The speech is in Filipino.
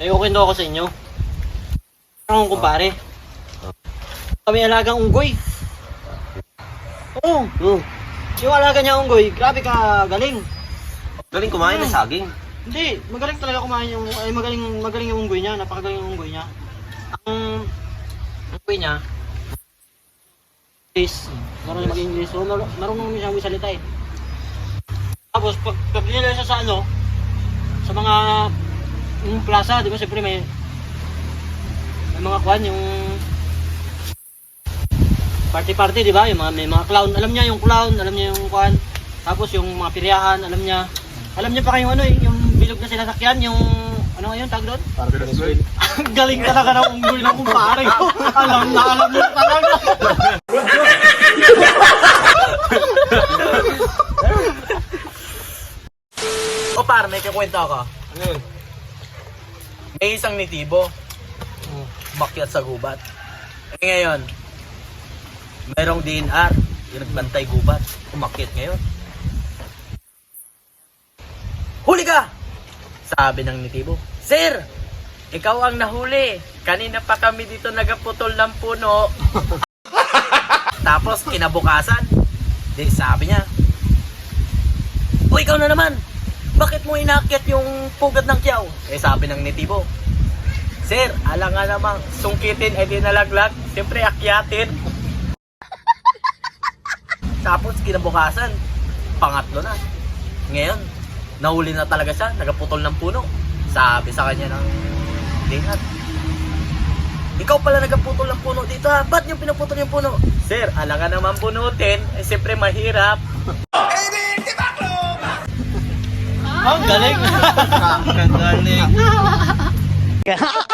Ay, okay daw ako sa inyo. Ang kumpare. Kami alagang unggoy. Oo. Hmm. Yung alaga niya unggoy, grabe ka galing. Galing kumain ng saging. Hindi, magaling talaga kumain yung, ay magaling, magaling yung unggoy niya, napakagaling yung unggoy niya. Ang unggoy niya, is, marunong mag-English, so mar- marunong siya magsalita eh. Tapos, pag, pag siya sa ano, sa mga, yung plaza, di ba, siyempre may, may mga kwan, yung, party-party, di ba, yung mga, may mga clown, alam niya yung clown, alam niya yung kwan, tapos yung mga piryahan, alam niya, alam niya pa kayong ano eh, yung bilog na sinasakyan, yung, ano nga yun, tag doon? Ang galing talaga ng unggoy ng kumpare ko. alam na alam mo talaga. O par, may kikwento ako. Ano yun? May isang nitibo, makyat sa gubat. Eh ngayon, merong DNR, yung nagbantay gubat, umakyat ngayon. Huli ka! Sabi ng nitibo, Sir, ikaw ang nahuli. Kanina pa kami dito nagaputol ng puno. Tapos kinabukasan, di sabi niya, O ikaw na naman, bakit mo inakyat yung pugad ng kiyaw? Eh sabi ng nitibo, Sir, alam nga namang sungkitin ay dinalaglag, siyempre akyatin. Tapos kinabukasan, pangatlo na. Ngayon, nahuli na talaga siya, nagaputol ng puno. Sabi sa kanya ng dingat, ikaw pala nagaputol ng puno dito ha, ba't yung pinuputol yung puno? Sir, alam nga naman punutin, eh siyempre mahirap. Ang galing. Ang galing.